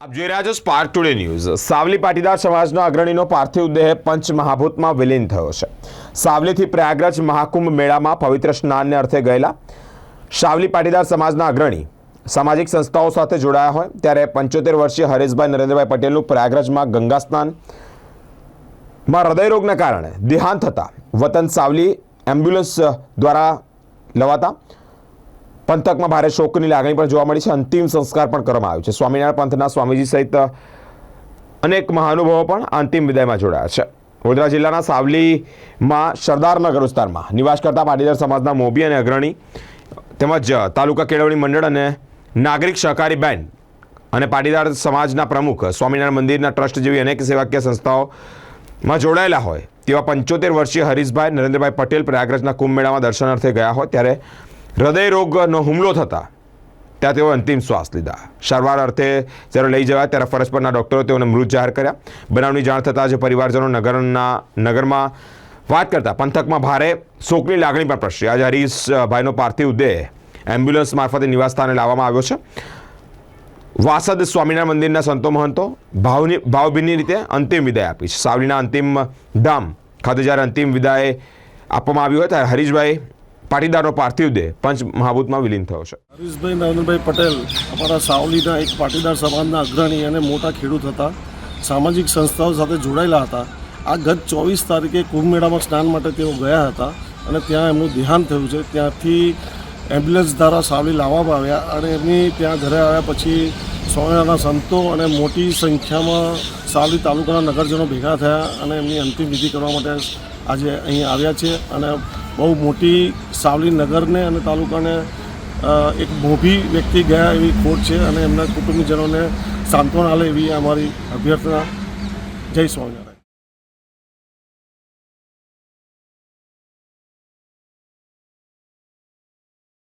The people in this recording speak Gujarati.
આપ જોઈ રહ્યા છો Spark Today News Savli Patidar સમાજના અગ્રણીનો પાર્થિવ દેહ પંચ મહાભૂતમાં વિલીન થયો છે. સાવલીથી પ્રયાગરાજ મહાકુંભ મેળામાં પવિત્ર સ્નાનને અર્થે ગયેલા સાવલી પાટીદાર સમાજના અગ્રણી સામાજિક સંસ્થાઓ સાથે જોડાયા હોય ત્યારે પંચોતેર વર્ષીય હરેશભાઈ નરેન્દ્રભાઈ પટેલનું પ્રયાગરાજમાં ગંગા સ્નાનમાં હૃદયરોગના કારણે દેહાંત થતાં વતન સાવલી એમ્બ્યુલન્સ દ્વારા લવાતા પંથકમાં ભારે શોકની લાગણી પણ જોવા મળી છે. અંતિમ સંસ્કાર પણ કરવામાં આવ્યો છે. સ્વામિનારાયણ પંથના સ્વામીજી સહિત અનેક મહાનુભાવો પણ અંતિમ વિદાયમાં જોડાયા છે. વડોદરા જિલ્લાના સાવલીમાં સરદારનગર વિસ્તારમાં નિવાસ કરતા પાટીદાર સમાજના મોભી અને અગ્રણી તેમજ તાલુકા કેળવણી મંડળ અને નાગરિક સહકારી બેન્ડ અને પાટીદાર સમાજના પ્રમુખ સ્વામિનારાયણ મંદિરના ટ્રસ્ટ જેવી અનેક સેવાકીય સંસ્થાઓમાં જોડાયેલા હોય તેવા પંચોતેર વર્ષીય હરીશભાઈ નરેન્દ્રભાઈ પટેલ પ્રયાગરાજના કુંભ મેળામાં દર્શનાર્થે ગયા હોય ત્યારે હૃદય રોગનો હુમલો થતાં ત્યાં તેઓ અંતિમ શ્વાસ લીધા. સારવાર અર્થે જ્યારે લઈ જવા ત્યારે ફરજ પરના ડૉક્ટરો તેઓને મૃત જાહેર કર્યા. બનાવની જાણ થતાં જ પરિવારજનો નગરના, નગરમાં વાત કરતા પંથકમાં ભારે શોકની લાગણી પણ પ્રસરી. આજે હરીશભાઈનો પાર્થિવ દેહ એમ્બ્યુલન્સ મારફતે નિવાસસ્થાને લાવવામાં આવ્યો છે. વાસદ સ્વામિનારાયણ મંદિરના સંતો મહંતો ભાવની, ભાવભીની રીતે અંતિમ વિદાય આપી છે. સાવલીના અંતિમ ધામ ખાતે જ્યારે અંતિમ વિદાય આપવામાં આવ્યું હોય ત્યારે હરીશભાઈ પાટીદારનો પાર્થિવ દેહ પંચ મહાભૂતમાં વિલીન થયો છે. હરીશભાઈ નરેન્દ્રભાઈ પટેલ અમારા સાવલીના એક પાટીદાર સમાજના અગ્રણી અને મોટા ખેડૂત હતા. સામાજિક સંસ્થાઓ સાથે જોડાયેલા હતા. આ ગત ચોવીસ તારીખે કુંભમેળામાં સ્નાન માટે તેઓ ગયા હતા અને ત્યાં એમનું દેહાંત થયું છે. ત્યાંથી એમ્બ્યુલન્સ દ્વારા સાવલી લાવવામાં આવ્યા અને એમની ત્યાં ઘરે આવ્યા પછી સ્વામિનારાયણના સંતો અને મોટી સંખ્યામાં સાવલી તાલુકાના નગરજનો ભેગા થયા અને એમની અંતિમ વિધિ કરવા માટે આજે અહીં આવ્યા છે અને બહુ મોટી સાવલી નગરને અને તાલુકાને એક મોભી વ્યક્તિ ગયા એવી ખોટ છે અને એમના કુટુંબીજનોને સાંત્વના લે એવી અમારી અભ્યર્થના. જય સ્વામિનારાયણ.